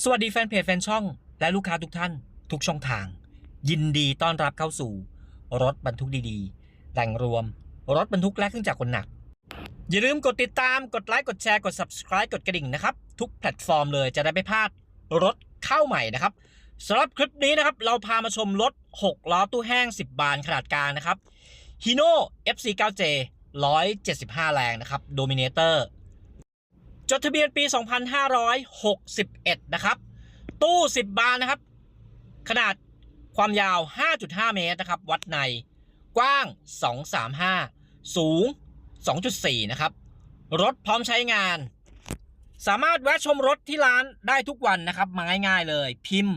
สวัสดีแฟนเพจแฟนช่อง และลูกค้าทุกท่าน ทุกช่องทาง ยินดีต้อนรับเข้าสู่ รถบรรทุกดีๆแหล่งรวม รถบรรทุกและเครื่องจักรคนหนัก อย่าลืมกดติดตามกดไลค์กดแชร์กด subscribe กดกระดิ่งนะครับ ทุกแพลตฟอร์มเลยจะได้ไม่พลาดรถเข้าใหม่นะครับสำหรับคลิปนี้นะครับ เราพามาชมรถ 6 ล้อตู้แห้ง 10 บานขนาดกลางนะครับ Hino FC9J 175 แรงนะครับ Dominator จดทะเบียนปี 2561 นะครับ ตู้ 10 บานนะครับ ขนาดความยาว 5.5 เมตรนะครับ วัดในกว้าง 235 สูง 2.4 นะครับ รถพร้อมใช้งาน สามารถแวะชมรถที่ร้านได้ทุกวันนะครับ มาง่ายๆเลย พิมพ์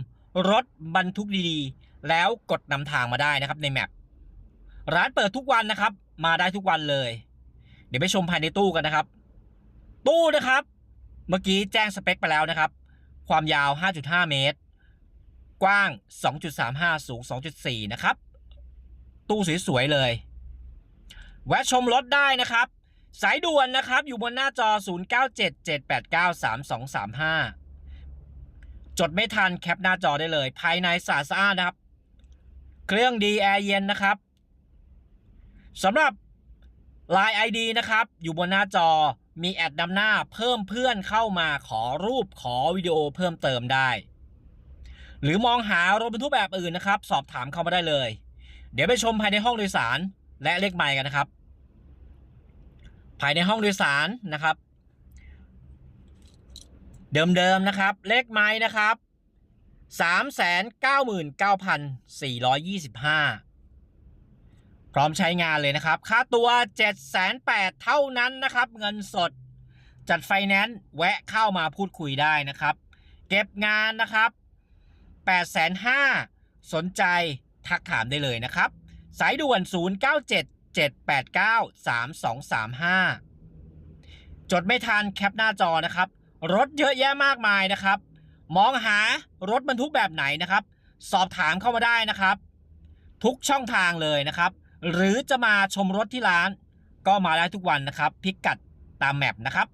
รถบรรทุกดีๆ แล้วกดนำทางมาได้นะครับในแมปร้านเปิดทุกวันนะครับ มาได้ทุกวันเลย เดี๋ยวไปชมภายในตู้กันนะครับ ตู้นะครับ เมื่อกี้แจ้งสเปคไปแล้วนะครับ ความยาว 5.5 เมตร กว้าง 2.35 สูง 2.4 นะครับ ตู้สวยๆเลย แวะชมรถได้นะครับ สายด่วนนะครับ อยู่บนหน้าจอ 0977893235 จดไม่ทันแคปหน้าจอได้เลย ภายในสะอาดสะอานนะครับ เครื่องดีแอร์เย็นนะครับสำหรับ Line ID นะครับ อยู่บนหน้าจอ มีแอดนำหน้าเพิ่มเพื่อนเข้ามาขอรูปขอวิดีโอเพิ่มเติมได้ หรือมองหารถบรรทุกแบบอื่นนะครับ สอบถามเข้ามาได้เลย เดี๋ยวไปชมภายในห้องโดยสารและเลขไมค์กันนะครับ ภายในห้องโดยสารนะครับ เดิมๆนะครับ เลขไม้นะครับ399,425พร้อ พร้อมใช้งานเลยนะครับ ค่าตัว7,800เท่านั้นนะครับ เงินสด จัดไฟแนนซ์แวะเข้ามาพูดคุยได้นะครับ เก็บงานนะครับ8,500สนใจทักถามได้เลยนะครับ สายด่วน 0977893235 จดไม่ทันแคปหน้าจอนะครับ รถเยอะแยะมากมายนะครับ มองหารถบรรทุกแบบไหนนะครับ สอบถามเข้ามาได้นะครับ ทุกช่องทางเลยนะครับ หรือจะมาชมรถที่ร้าน ก็มาได้ทุกวันนะครับ พิกัดตามแมปนะครับ